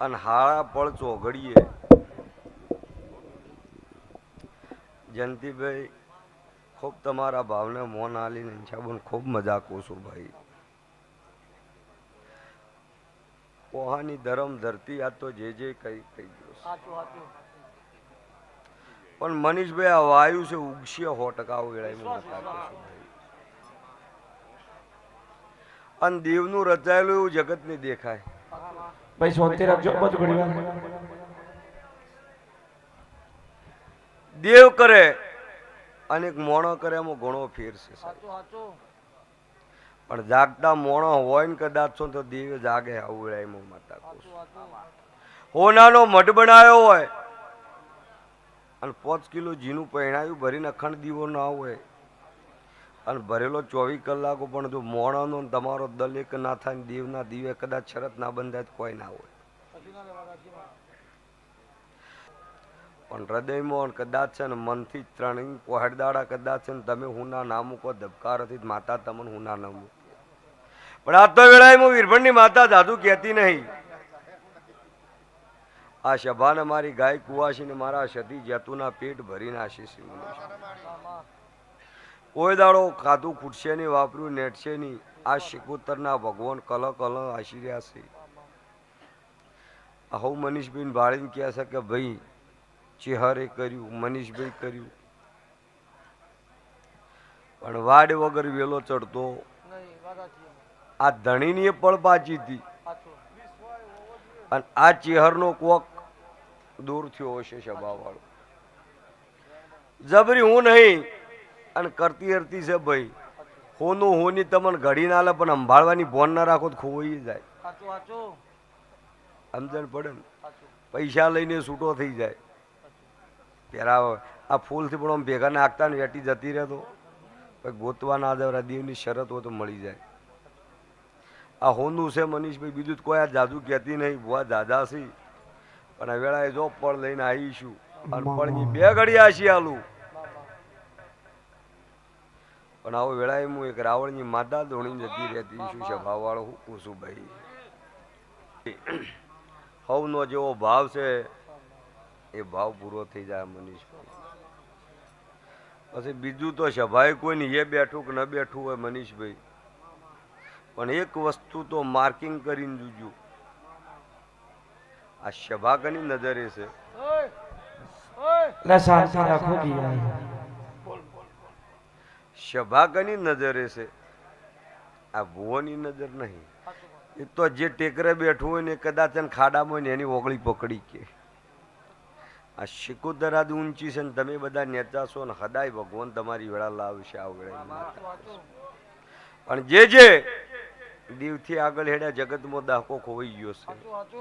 અને હાળા પળ ચોઘડીએ. જયંતિભાઈ ખૂબ તમારા ભાવને મોન આલીને ઈચ્છાબોન ખૂબ મજાક છું ભાઈ. પોહાની ધરમ ધરતી આ તો જે જે કઈ કઈ ગયો પણ મનીષભાઈ આ વાયુ છે ઉગશે સો ટકા વેળાએ. અને દેવનું રચાયેલું એવું જગત ને દેખાય. ભાઈ શાંતિ રાખજો બધું ઘડી વાર. દેવ કરે અને એક મોણો કરે એમાં ઘણો ફેર છે સાહેબ. સાચું સાચું. પણ જાગતા મોણો હોય ને કદાચ છો તો દેવ જાગે આવું એમાં માતા હોનાનો મઢ બનાવ્યો હોય અને પાંચ કિલો જીનું પહેણાયું ભરીને અખંડ દીવો ના હોય. અને ભરેલો ચોવીસ કલાકો પણ જો મોણાનો તમારો દલેક ના થાય દેવના દીવે કદાચ શરત ના બંધાય કોઈ ના હોય. પણ હૃદયમાં કદાચ છે ને મનથી ત્રણ કોહડદાડા કદાચ છે ને તમે હુના ના મૂકો, ધબકારથી માતા તમને હુના ના ન પણ આ તો વેળાએ હું વીરભણની માતા જાદુ કહેતી નહીં. આ સભાને મારી ગાય કુવાસીને મારા સતી જેતુના પેટ ભરીને આશીષ આમાં કોઈ દાડો ખાધું ખૂટશે નહીં, વાપર્યું, નેટશે નહીં. આ શિકોતરના ભગવાન કલ કલ આશીર્યા છે. આ હું મનીષભાઈ ભાળીને કહે છે કે ભાઈ, ચેહરે કર્યું મનીષભાઈ કર્યું. પણ વાડ વગર વેલો ચડતો. આ ધણીની પણ પાછી હતી. અને આ ચેહરનો કોક દૂર થયો હશે સભાવાળો જબરી હું નહીં અને કરતી હરતી છે ભાઈ. હોનું હોની તમને ઘડી ના લે પણ સંભાળવાની ભોન ના રાખો તો ખોવાઈ જાય. સમજણ પડે ને? પૈસા લઈને છૂટો થઈ જાય. પેલા આ ફૂલથી પણ આમ ભેગા નાખતા ને વેટી જતી રહેતો પછી ગોતવા ના દેવરા દેવની શરત હોય તો મળી જાય. આ હોનું છે મનીષભાઈ બીજું જ કોઈ આ જાદુ કહેતી નહીં ભુવા દાદા છે. પણ આ વેળાએ જો પળ લઈને આવીશું. અને પળની બે ઘડી આશી આલું. પણ આવો વેળાએ હું એક રાવણની માતા ધોણી જતી રહેતી. શું છે ભાવવાળો? હું કુસુભાઈ હવનો જેવો ભાવ છે એ ભાવ પૂરો થઈ જાય મનીષભાઈ. પછી બીજું તો સભાએ કોઈને એ બેઠું કે ન બેઠું હોય મનીષભાઈ. પણ એક વસ્તુ તો માર્કિંગ કરીને જોજો. આ સભા કની નજરે છે? શાંતિ રાખો દિયા સભા કની નજરે છે આ ભુવોની નજર નહીં. એ તો જે ટેકરે બેઠું હોય ને કદાચ ખાડામાં હોય ને એની ઓગળી પકડી કે. આ શિકોતરા જ ઊંચી છે ને તમે બધા છો ને હદાય ભગવાન તમારી વેળા લાવશે આ વેળા પણ જે જે દીવથી આગળ હેડ્યા જગતમાં દાખો ખોવાઈ ગયો છે.